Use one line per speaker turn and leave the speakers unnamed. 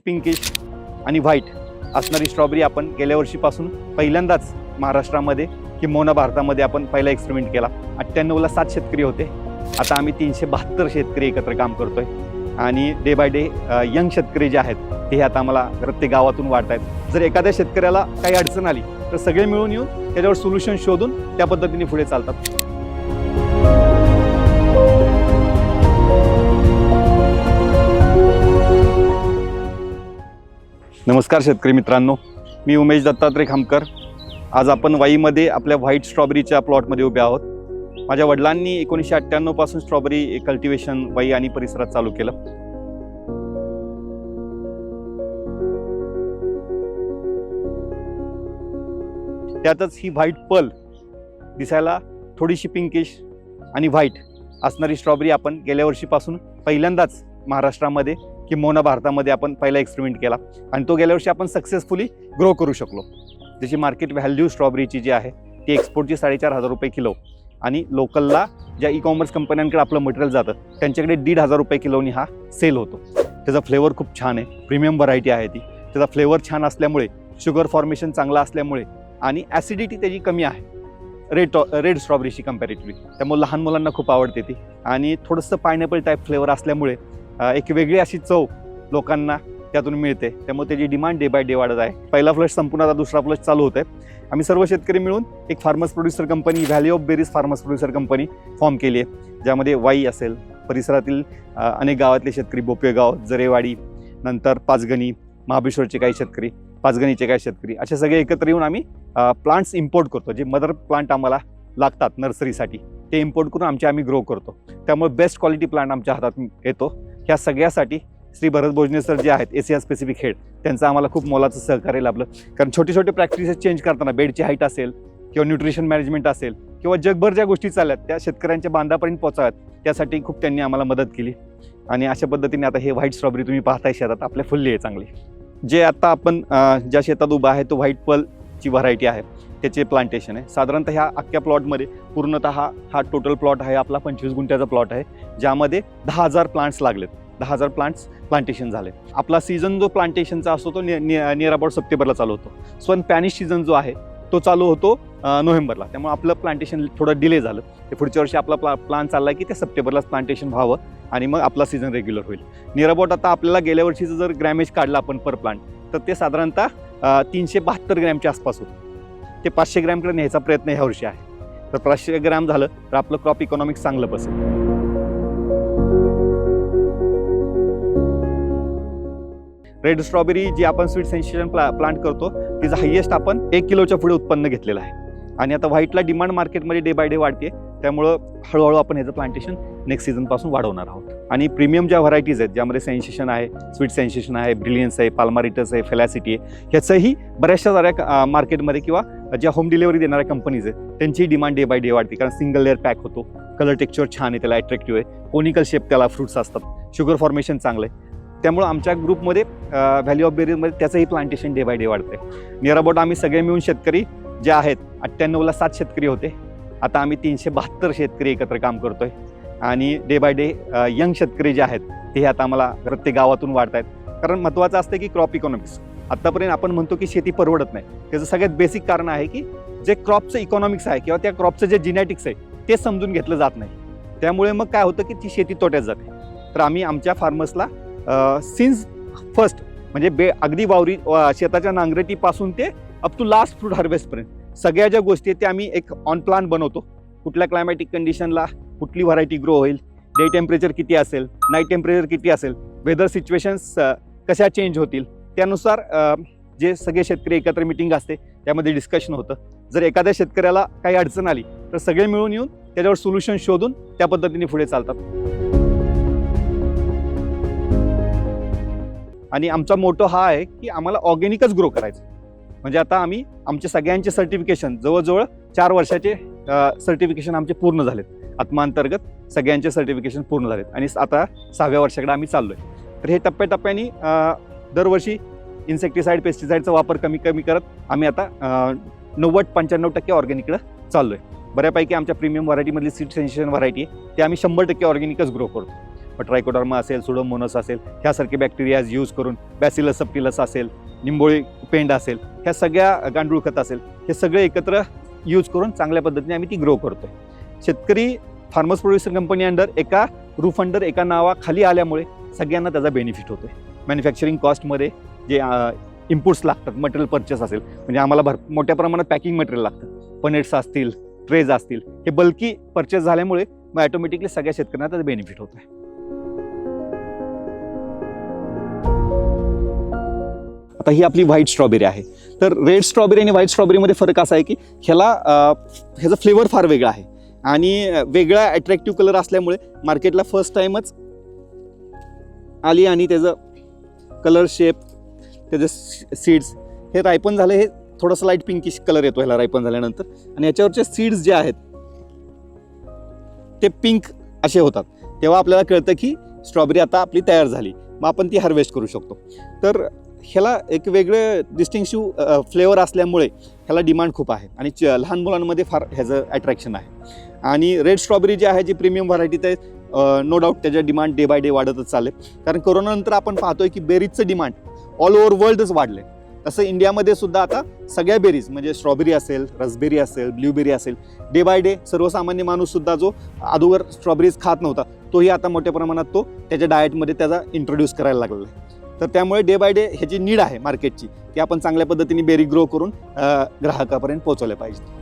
Pinkish आणि white असणारी strawberry आपण गेल्या वर्षीपासून पहिल्यांदाच महाराष्ट्रामध्ये किंबहुना भारतामध्ये आपण पहिला एक्सपेरिमेंट केला. अठ्ठ्याण्णवला सात शेतकरी होते. आता आम्ही तीनशे बहात्तर शेतकरी एकत्र काम करतोय. आणि डे बाय डे यंग शेतकरी जे आहेत ते आता आम्हाला प्रत्येक गावातून वाढत आहेत जर एखाद्या शेतकऱ्याला काही अडचण आली तर सगळे मिळून येऊन त्याच्यावर सोल्युशन शोधून त्या पद्धतीने पुढे चालतात. नमस्कार शेतकरी मित्रांनो मी उमेश दत्तात्रय खामकर. आज आपण वाईमध्ये आपल्या व्हाईट स्ट्रॉबेरीच्या प्लॉटमध्ये उभे आहोत. माझ्या वडिलांनी एकोणीसशे अठ्ठ्याण्णवपासून स्ट्रॉबेरी कल्टिवेशन वाई आणि परिसरात चालू केलं. त्यातच ही व्हाईट पल दिसायला थोडीशी पिंकिश आणि व्हाईट असणारी स्ट्रॉबेरी आपण गेल्या वर्षीपासून पहिल्यांदाच महाराष्ट्रामध्ये किंबहुना भारतामध्ये आपण पहिला एक्सपेरिमेंट केला. आणि तो गेल्या वर्षी आपण सक्सेसफुली ग्रो करू शकलो. जशी मार्केट व्हॅल्यू स्ट्रॉबेरीची जी आहे ती एक्सपोर्टची साडेचार हजार रुपये किलो. आणि लोकलला ज्या ई कॉमर्स कंपन्यांकडे आपलं मटेरियल जातं त्यांच्याकडे दीड हजार रुपये किलोनी हा सेल होतो. त्याचा फ्लेवर खूप छान आहे प्रीमियम व्हरायटी आहे ती. त्याचा फ्लेवर छान असल्यामुळे शुगर फॉर्मेशन चांगलं असल्यामुळे आणि ॲसिडिटी त्याची कमी आहे. रेड रेड स्ट्रॉबेरीशी कम्पॅरेटिव्हली त्यामुळे लहान मुलांना खूप आवडते ती. आणि थोडंसं पायनॅपल टाईप फ्लेवर असल्यामुळे एक वेगळी अशी चव लोकांना त्यातून मिळते. त्यामुळे त्याची डिमांड डे बाय डे वाढत आहे. पहिला फ्लश संपूर्ण आता दुसरा फ्लश चालू होत आहे आम्ही सर्व शेतकरी मिळून एक farmers producer company Valley of Berries farmers producer company form केली आहे. ज्यामध्ये वाई असेल परिसरातील अनेक गावातले शेतकरी बोपेगाव जरेवाडी नंतर पाचगणी महाबळेश्वरचे काही शेतकरी पाचगणीचे काही शेतकरी असे सगळे एकत्र येऊन आम्ही प्लांट्स इम्पोर्ट करतो. जे मदर प्लांट आम्हाला लागतात नर्सरीसाठी ते इम्पोर्ट करून आमचे आम्ही ग्रो करतो. त्यामुळे बेस्ट क्वालिटी प्लांट आमच्या हातात येतो. ह्या सगळ्यासाठी श्री भरत भोजने सर जे आहेत एसिया स्पेसिफिक हेड त्यांचं आम्हाला खूप मोलाचं सहकार्य लाभलं. कारण छोटे छोटे प्रॅक्टिसेस चेंज करताना बेडची हाईट असेल किंवा न्यूट्रिशन मॅनेजमेंट असेल किंवा जगभर ज्या गोष्टी चालल्यात त्या शेतकऱ्यांच्या बांधापर्यंत पोचाव्यात त्यासाठी खूप त्यांनी आम्हाला मदत केली. आणि अशा पद्धतीने आता हे व्हाईट स्ट्रॉबेरी तुम्ही पाहताय शेतात आपल्या फुलली आहे चांगली. जे आता आपण ज्या शेतात उभा आहे तो व्हाईट पलची व्हरायटी आहे. त्याचे प्लांटेशन आहे. साधारणतः ह्या अख्ख्या प्लॉटमध्ये पूर्णतः हा टोटल प्लॉट आहे. आपला पंचवीस गुंठ्याचा प्लॉट आहे. ज्यामध्ये दहा हजार प्लांट्स लागलेत. दहा हजार प्लांट्स प्लांटेशन झाले आपला सीझन जो प्लांटेशनचा असतो तो नियर अबाउट सप्टेंबरला चालू होतो. सो पॅनिश सीझन जो आहे तो चालू होतो नोव्हेंबरला. त्यामुळे आपलं प्लांटेशन थोडं डिले झालं. ते पुढच्या वर्षी आपला प्ला प्लान चालला की ते सप्टेंबरलाच प्लांटेशन व्हावं आणि मग आपला सीझन रेग्युलर होईल. नियर अबाउट आता आपल्याला गेल्या वर्षीचं जर ग्रॅमेज काढलं आपण पर प्लांट तर ते साधारणतः तीनशे बहात्तर ग्रॅमच्या आसपास होतं. ते पाचशे ग्रॅमकडे न्यायचा प्रयत्न ह्या वर्षी आहे. तर पाचशे ग्रॅम झालं तर आपलं क्रॉप इकॉनॉमिक्स चांगलं बसेल. रेड स्ट्रॉबेरी जी आपण स्वीट सेन्सेशन प्ला प्लांट करतो तिचं हायेस्ट आपण एक किलोच्या पुढे उत्पन्न घेतलेलं आहे. आणि आता व्हाईटला डिमांड मार्केटमध्ये डे बाय डे वाढते त्यामुळं हळूहळू आपण ह्याचं प्लांटेशन नेक्स्ट सीझनपासून वाढवणार आहोत. आणि प्रीमियम ज्या व्हरायटीज आहेत ज्यामध्ये सेन्सेशन आहे स्वीट सेन्सेशन आहे ब्रिलियन्स आहे पाल्मारिटस आहे फेलॅसिटी आहे ह्याचंही बऱ्याचशा साऱ्या मार्केटमध्ये किंवा ज्या होम डिलिव्हरी देणाऱ्या कंपनीज आहेत त्यांची डिमांड डे बाय डे वाढते. कारण सिंगल लेअर पॅक होतो. कलर टेक्स्चर छान आहे त्याला अट्रॅक्टिव्ह आहे. कोनिकल शेप त्याला फ्रुट्स असतात. शुगर फॉर्मेशन चांगलं आहे. त्यामुळं आमच्या ग्रुपमध्ये व्हॅल्यू ऑफ बेरीजमध्ये त्याचंही प्लांटेशन डे बाय डे वाढतंय. नियर अबाउट आम्ही सगळे मिळून शेतकरी जे आहेत अठ्ठ्याण्णवला सात शेतकरी होते. आता आम्ही तीनशे बहात्तर शेतकरी एकत्र काम करतोय. आणि डे बाय डे यंग शेतकरी जे आहेत ते आता आम्हाला प्रत्येक गावातून वाढत आहेत कारण महत्त्वाचं असतं की क्रॉप इकॉनॉमिक्स आत्तापर्यंत आपण म्हणतो की शेती परवडत नाही. त्याचं सगळ्यात बेसिक कारण आहे की जे क्रॉपचं इकॉनॉमिक्स आहे किंवा त्या क्रॉपचं जे जिनॅटिक्स आहे ते समजून घेतलं जात नाही. त्यामुळे मग काय होतं की ती शेती तोट्यात जाते. तर आम्ही आमच्या फार्मर्सला सिन्स फर्स्ट म्हणजे बे अगदी वावरी शेताच्या नांगरटीपासून ते अप टू लास्ट फ्रूट हार्वेस्टपर्यंत सगळ्या ज्या गोष्टी आहेत त्या आम्ही एक ऑन प्लान बनवतो. कुठल्या क्लायमॅटिक कंडिशनला कुठली व्हरायटी ग्रो होईल डे टेम्परेचर किती असेल नाईट टेम्परेचर किती असेल वेदर सिच्युएशन्स कशा चेंज होतील त्यानुसार जे सगळे शेतकरी एकत्र मिटिंग असते त्यामध्ये डिस्कशन होतं. जर एखाद्या शेतकऱ्याला काही अडचण आली तर सगळे मिळून येऊन त्याच्यावर सोल्युशन शोधून त्या पद्धतीने पुढे चालतात. आणि आमचा मोटो हा आहे की आम्हाला ऑर्गेनिकच ग्रो करायचं म्हणजे आता आम्ही आमचे सगळ्यांचे सर्टिफिकेशन जवळजवळ चार वर्षाचे सर्टिफिकेशन आमचे पूर्ण झालेत. आत्मांतर्गत सगळ्यांचे सर्टिफिकेशन पूर्ण झालेत. आणि आता सहाव्या वर्षाकडे आम्ही चाललो आहे तर हे टप्प्याटप्प्याने दरवर्षी इन्सेक्टिसाईड पेस्टिसाईडचा वापर कमी कमी करत आम्ही आता नव्वद पंच्याण्णव टक्के ऑर्गॅनिककडं चाललो आहे बऱ्यापैकी आमच्या प्रीमियम व्हरायटीमधली सीट सेन्सेशन व्हरायटी आहे. ते आम्ही शंभर टक्के ऑर्गॅनिकच ग्रो करतो. ट्रायकोडर्मा असेल सुडोमोनस असेल ह्यासारखे बॅक्टेरियाज यूज करून बॅसिलस सप्टिलस असेल निंबोळी पेंड असेल ह्या सगळ्या गांडूळ खत असेल हे सगळे एकत्र यूज करून चांगल्या पद्धतीने आम्ही ती ग्रो करतोय. शेतकरी फार्मर्स प्रोड्युसर कंपनी अंडर एका रूफ अंडर एका नावाखाली आल्यामुळे सगळ्यांना त्याचा बेनिफिट होतोय. मॅन्युफॅक्चरिंग कॉस्टमध्ये जे इम्पुट्स लागतात मटेरियल परचेस असेल म्हणजे आम्हाला भर मोठ्या प्रमाणात पॅकिंग मटेरियल लागतं. पनेट्स असतील ट्रेज असतील हे बल्की परचेस झाल्यामुळे मग ॲटोमॅटिकली सगळ्या शेतकऱ्यांना त्याचा बेनिफिट होतो आहे आता ही आपली व्हाईट स्ट्रॉबेरी आहे. तर रेड स्ट्रॉबेरी आणि व्हाईट स्ट्रॉबेरीमध्ये फरक असा आहे की ह्याला ह्याचा फ्लेवर फार वेगळा आहे. आणि वेगळा अट्रॅक्टिव्ह कलर असल्यामुळे मार्केटला फर्स्ट टाईमच आली आणि त्याचं कलर शेप त्याचे सीड्स हे रायपन झालं हे थोडंसं लाइट पिंकिश कलर येतो ह्याला रायपन झाल्यानंतर. आणि याच्यावरचे सीड्स जे आहेत ते पिंक असे होतात. तेव्हा आपल्याला कळतं की स्ट्रॉबेरी आता आपली तयार झाली. मग आपण ती हार्वेस्ट करू शकतो. तर ह्याला एक वेगळं डिस्टिंक्टिव्ह फ्लेवर असल्यामुळे ह्याला डिमांड खूप आहे. आणि लहान मुलांमध्ये फार ह्याचं अट्रॅक्शन आहे. आणि रेड स्ट्रॉबेरी जी आहे जी प्रीमियम व्हरायटी ते नो डाऊट त्याचं डिमांड डे बाय डे वाढतच चालले. कारण कोरोनानंतर आपण पाहतोय की बेरीजचं डिमांड ऑल ओव्हर वर्ल्डच वाढले. तसं इंडियामध्ये सुद्धा आता सगळ्या बेरीज म्हणजे स्ट्रॉबेरी असेल रसबेरी असेल ब्ल्यूबेरी असेल डे बाय डे सर्वसामान्य माणूससुद्धा जो अगोदर स्ट्रॉबेरीज खात नव्हता तोही आता मोठ्या प्रमाणात तो त्याच्या डाएटमध्ये त्याचा इंट्रोड्यूस करायला लागलेला आहे. तर त्यामुळे डे बाय डे ह्याची नीड आहे मार्केटची की आपण चांगल्या पद्धतीने बेरी ग्रो करून ग्राहकापर्यंत पोहोचवल्या पाहिजे.